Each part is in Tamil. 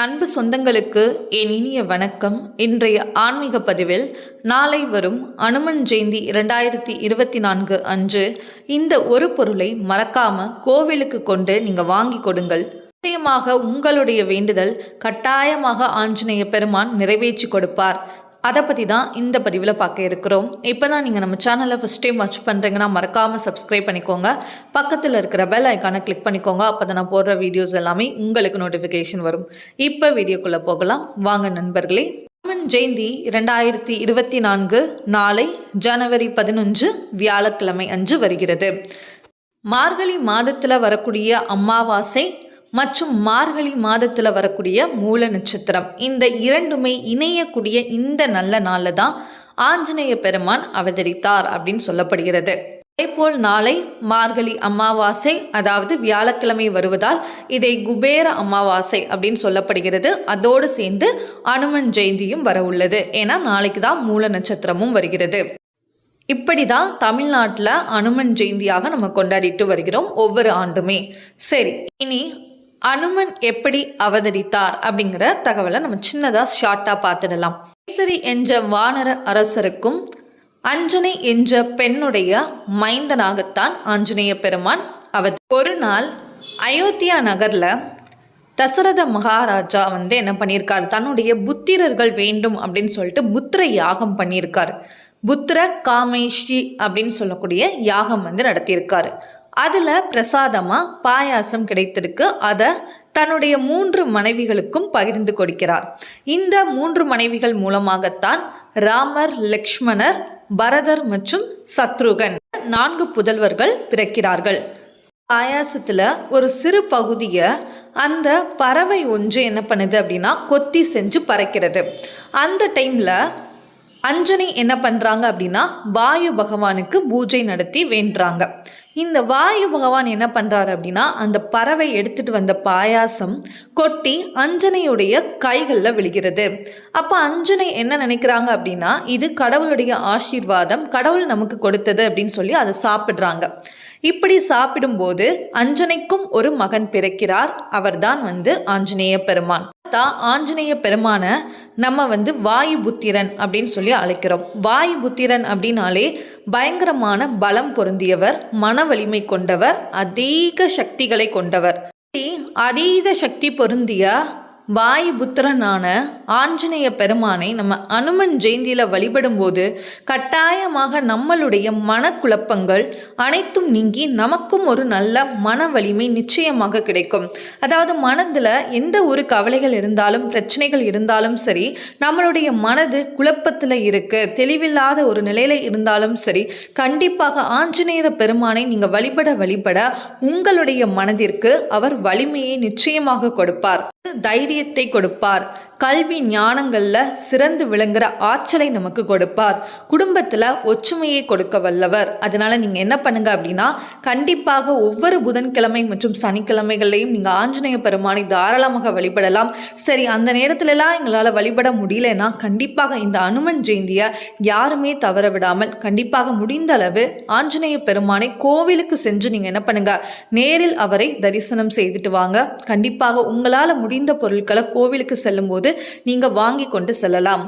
அன்பு சொந்தங்களுக்கு என் இனிய வணக்கம். இன்றைய ஆன்மீக பதிவில் நாளை வரும் அனுமன் ஜெயந்தி இரண்டாயிரத்தி இருபத்தி நான்கு அன்று இந்த ஒரு பொருளை மறக்காம கோவிலுக்கு கொண்டு நீங்க வாங்கி கொடுங்கள். நிச்சயமாக உங்களுடைய வேண்டுதல் கட்டாயமாக ஆஞ்சநேய பெருமான் நிறைவேற்றி கொடுப்பார். அதை பற்றி தான் இந்த பதிவில் பார்க்க இருக்கிறோம். இப்போ தான் நீங்கள் நம்ம சேனலை ஃபஸ்ட் டைம் வாட்ச் பண்ணுறீங்கன்னா மறக்காமல் சப்ஸ்கிரைப் பண்ணிக்கோங்க. பக்கத்தில் இருக்கிற பெல் ஐக்கானை கிளிக் பண்ணிக்கோங்க. அப்போ தான் நான் போடுற வீடியோஸ் எல்லாமே உங்களுக்கு நோட்டிஃபிகேஷன் வரும். இப்போ வீடியோக்குள்ளே போகலாம். வாங்க நண்பர்களே. ராமன் ஜெயந்தி இரண்டாயிரத்தி இருபத்தி நான்கு நாளை ஜனவரி பதினொன்று வியாழக்கிழமை அன்று வருகிறது. மார்கழி மாதத்தில் வரக்கூடிய அமாவாசை மற்றும் மார்கழி மாதத்தில் வரக்கூடிய மூல நட்சத்திரம். இந்த இரண்டுமே இணையக்கூடிய இந்த நல்ல நாளில் தான் ஆஞ்சநேய பெருமான் அவதரித்தார் அப்படின்னு சொல்லப்படுகிறது. அதேபோல் நாளை மார்கழி அமாவாசை அதாவது வியாழக்கிழமை வருவதால் இதை குபேர அமாவாசை அப்படின்னு சொல்லப்படுகிறது. அதோடு சேர்ந்து அனுமன் ஜெயந்தியும் வர உள்ளது. ஏன்னா நாளைக்கு தான் மூல நட்சத்திரமும் வருகிறது. இப்படி தான் தமிழ்நாட்டில் அனுமன் ஜெயந்தியாக நம்ம கொண்டாடிட்டு வருகிறோம் ஒவ்வொரு ஆண்டுமே. சரி இனி அனுமன் எப்படி அவதரித்தார் அப்படிங்கிற தகவலை நம்ம சின்னதாக ஷார்ட்டாக பார்த்துடலாம். கேசரி என்ற வானர அரசருக்கும் அஞ்சனை என்ற பெண்ணுடைய மைந்தனாகத்தான் ஆஞ்சநேய பெருமான் அவர் ஒரு நாள் அயோத்தியா நகரில் தசரத மகாராஜா வந்து என்ன பண்ணியிருக்காரு தன்னுடைய புத்திரர்கள் வேண்டும் அப்படின்னு சொல்லிட்டு புத்திர யாகம் பண்ணியிருக்காரு புத்திர காமேஷி அப்படின்னு சொல்லக்கூடிய யாகம் வந்து நடத்தியிருக்காரு. அதில் பிரசாதமாக பாயாசம் கிடைத்திருக்கு. அதை தன்னுடைய மூன்று மனைவிகளுக்கும் பகிர்ந்து கொடுக்கிறார். இந்த மூன்று மனைவிகள் மூலமாகத்தான் ராமர் லக்ஷ்மணர் பரதர் மற்றும் சத்ருகன் நான்கு புதல்வர்கள் பிறக்கிறார்கள். பாயாசத்தில் ஒரு சிறு பகுதியை அந்த பறவை ஒன்று என்ன பண்ணுது அப்படின்னா கொத்தி செஞ்சு பறக்கிறது. அந்த டைமில் அஞ்சனி என்ன பண்ணுறாங்க அப்படின்னா வாயு பகவானுக்கு பூஜை நடத்தி வேண்டுறாங்க. இந்த வாயு பகவான் என்ன பண்ணுறாரு அப்படின்னா அந்த பறவை எடுத்துட்டு வந்த பாயாசம் கொட்டி அஞ்சனையுடைய கைகளில் விழுகிறது. அப்போ அஞ்சனை என்ன நினைக்கிறாங்க அப்படின்னா இது கடவுளுடைய ஆசீர்வாதம் கடவுள் நமக்கு கொடுத்தது அப்படின்னு சொல்லி அதை சாப்பிட்றாங்க. இப்படி சாப்பிடும்போது அஞ்சனைக்கும் ஒரு மகன் பிறக்கிறார். அவர்தான் வந்து ஆஞ்சநேய பெருமான். தான் ஆஞ்சநேய பெருமான நம்ம வந்து வாயு புத்திரன் அப்படின்னு சொல்லி அழைக்கிறோம். வாயு புத்திரன் அப்படின்னாலே பயங்கரமான பலம் பொருந்தியவர் மன வலிமை கொண்டவர் அதிக சக்திகளை கொண்டவர். அதீத சக்தி பொருந்திய வாயுபுத்திரனான ஆஞ்சநேய பெருமானை நம்ம அனுமன் ஜெயந்தியில் வழிபடும்போது கட்டாயமாக நம்மளுடைய மனக்குழப்பங்கள் அனைத்தும் நீங்கி நமக்கும் ஒரு நல்ல மன வலிமை நிச்சயமாக கிடைக்கும். அதாவது மனதில் எந்த ஒரு கவலைகள் இருந்தாலும் பிரச்சனைகள் இருந்தாலும் சரி நம்மளுடைய மனது குழப்பத்தில் இருக்கு தெளிவில்லாத ஒரு நிலையில இருந்தாலும் சரி கண்டிப்பாக ஆஞ்சநேய பெருமானை நீங்கள் வழிபட வழிபட உங்களுடைய மனதிற்கு அவர் வலிமையை நிச்சயமாக கொடுப்பார். தைரியத்தை கொடுப்பார். கல்வி ஞானங்களில் சிறந்து விளங்குற ஆற்றலை நமக்கு கொடுப்பார். குடும்பத்தில் ஒற்றுமையை கொடுக்க வல்லவர். அதனால் நீங்கள் என்ன பண்ணுங்கள் அப்படின்னா கண்டிப்பாக ஒவ்வொரு புதன்கிழமை மற்றும் சனிக்கிழமைகளையும் நீங்கள் ஆஞ்சநேய பெருமானை தாராளமாக வழிபடலாம். சரி அந்த நேரத்துலலாம் எங்களால் வழிபட முடியலன்னா கண்டிப்பாக இந்த அனுமன் ஜெயந்தியை யாருமே தவற விடாமல் கண்டிப்பாக முடிந்த அளவு ஆஞ்சநேய பெருமானை கோவிலுக்கு சென்று நீங்கள் என்ன பண்ணுங்கள் நேரில் அவரை தரிசனம் செய்துட்டு வாங்க. கண்டிப்பாக உங்களால் முடிந்த பொருட்களை கோவிலுக்கு செல்லும்போது நீங்கள் வாங்கி கொண்டு செல்லலாம்.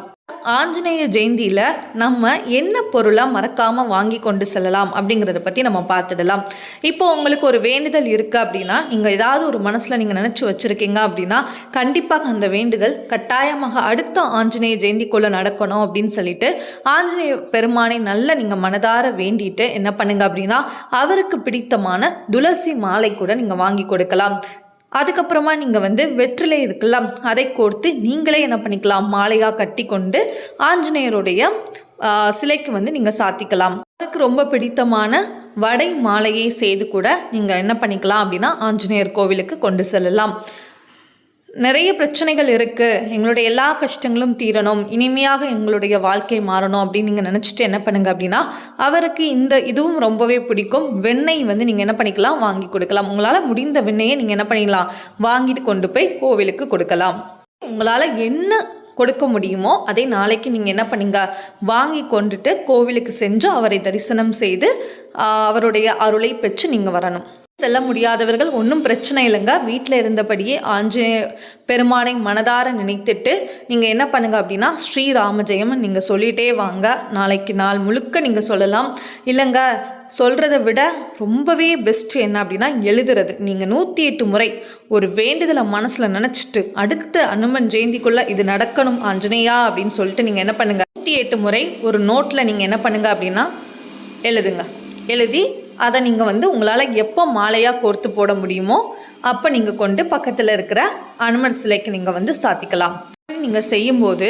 ஆஞ்சநேய ஜெயந்தியில் நம்ம என்ன பொருளாக மறக்காமல் வாங்கி கொண்டு செல்லலாம் அப்படிங்கிறத பற்றி நம்ம பார்த்துடலாம். இப்போ உங்களுக்கு ஒரு வேண்டுதல் இருக்குது அப்படின்னா நீங்கள் ஏதாவது ஒரு மனசில் நீங்கள் நினச்சி வச்சுருக்கீங்க அப்படின்னா கண்டிப்பாக அந்த வேண்டுதல் கட்டாயமாக அடுத்த ஆஞ்சநேய ஜெயந்திக்குள்ளே நடக்கணும் அப்படின்னு சொல்லிட்டு ஆஞ்சநேய பெருமானை நல்ல நீங்கள் மனதார வேண்டிட்டு என்ன பண்ணுங்க அப்படின்னா அவருக்கு பிடித்தமான துளசி மாலை கூட நீங்கள் வாங்கி கொடுக்கலாம். அதுக்கப்புறமா நீங்கள் வந்து வெற்றிலை இருக்குல்ல அதை கோர்த்து நீங்களே என்ன பண்ணிக்கலாம்? மாலையாக கட்டி கொண்டு ஆஞ்சநேயருடைய சிலைக்கு வந்து நீங்கள் சாத்திக்கலாம். அதுக்கு ரொம்ப பிடித்தமான வடை மாலையை செய்து கூட நீங்கள் என்ன பண்ணிக்கலாம் அப்படின்னா ஆஞ்சநேயர் கோவிலுக்கு கொண்டு செல்லலாம். நிறைய பிரச்சனைகள் இருக்குது எங்களுடைய எல்லா கஷ்டங்களும் தீரணும். இனிமையாக எங்களுடைய வாழ்க்கை மாறணும் அப்படின்னு நீங்கள் நினச்சிட்டு என்ன பண்ணுங்கள் அப்படின்னா அவருக்கு இந்த இதுவும் ரொம்பவே பிடிக்கும். வெண்ணெய் வந்து நீங்கள் என்ன பண்ணிக்கலாம்? வாங்கி கொடுக்கலாம். உங்களால் முடிந்த வெண்ணெயை நீங்கள் என்ன பண்ணிக்கலாம் வாங்கிட்டு கொண்டு போய் கோவிலுக்கு கொடுக்கலாம். உங்களால் என்ன கொடுக்க முடியுமோ அதை நாளைக்கு நீங்கள் என்ன பண்ணீங்க? வாங்கி கொண்டுட்டு கோவிலுக்கு சென்று அவரை தரிசனம் செய்து அவருடைய அருளை பெற்று நீங்கள் வரணும். செல்ல முடியாதவர்கள் ஒன்றும் பிரச்சனை இல்லைங்க. வீட்டில் இருந்தபடியே ஆஞ்சநேய பெருமானை மனதார நினைத்துட்டு நீங்கள் என்ன பண்ணுங்க அப்படின்னா ஸ்ரீராமஜெயம் நீங்கள் சொல்லிட்டே வாங்க. நாளைக்கு நாள் முழுக்க நீங்கள் சொல்லலாம். இல்லைங்க சொல்கிறத விட ரொம்பவே பெஸ்ட் என்ன அப்படின்னா எழுதுறது. நீங்கள் நூற்றி எட்டு முறை ஒரு வேண்டுதலை மனசில் நினச்சிட்டு அடுத்த அனுமன் ஜெயந்திக்குள்ளே இது நடக்கணும் ஆஞ்சநேயா அப்படின்னு சொல்லிட்டு நீங்கள் என்ன பண்ணுங்கள் நூற்றி எட்டு முறை ஒரு நோட்டில் நீங்கள் என்ன பண்ணுங்கள் அப்படின்னா எழுதுங்க. எழுதி அதை நீங்கள் வந்து உங்களால் எப்போ மாலையாக கோர்த்து போட முடியுமோ அப்போ நீங்கள் கொண்டு பக்கத்தில் இருக்கிற அனுமர் சிலைக்கு நீங்கள் வந்து சாத்திக்கலாம். நீங்கள் செய்யும்போது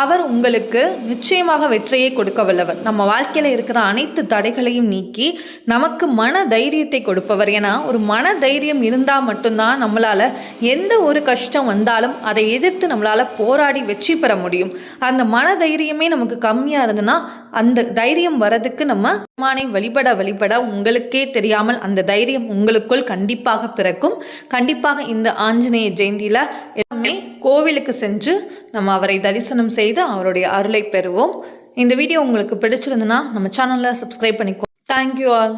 அவர் உங்களுக்கு நிச்சயமாக வெற்றியை கொடுக்க வல்லவர். நம்ம வாழ்க்கையில் இருக்கிற அனைத்து தடைகளையும் நீக்கி நமக்கு மன தைரியத்தை கொடுப்பவர். ஏன்னா ஒரு மன தைரியம் இருந்தால் மட்டும்தான் நம்மளால் எந்த ஒரு கஷ்டம் வந்தாலும் அதை எதிர்த்து நம்மளால் போராடி வெற்றி பெற முடியும். அந்த மன தைரியமே நமக்கு கம்மியாக இருந்ததுன்னா அந்த தைரியம் வரதுக்கு நம்ம பெருமானை வழிபட வழிபட உங்களுக்கே தெரியாமல் அந்த தைரியம் உங்களுக்குள் கண்டிப்பாக பிறக்கும். கண்டிப்பாக இந்த ஆஞ்சநேய ஜெயந்தியில் எல்லாமே கோவிலுக்கு சென்று நம்ம அவரை தரிசனம் செய்து அவருடைய அருளை பெறுவோம். இந்த வீடியோ உங்களுக்கு பிடிச்சிருந்துன்னா நம்ம சேனலில் சப்ஸ்கிரைப் பண்ணிக்கோ. Thank you all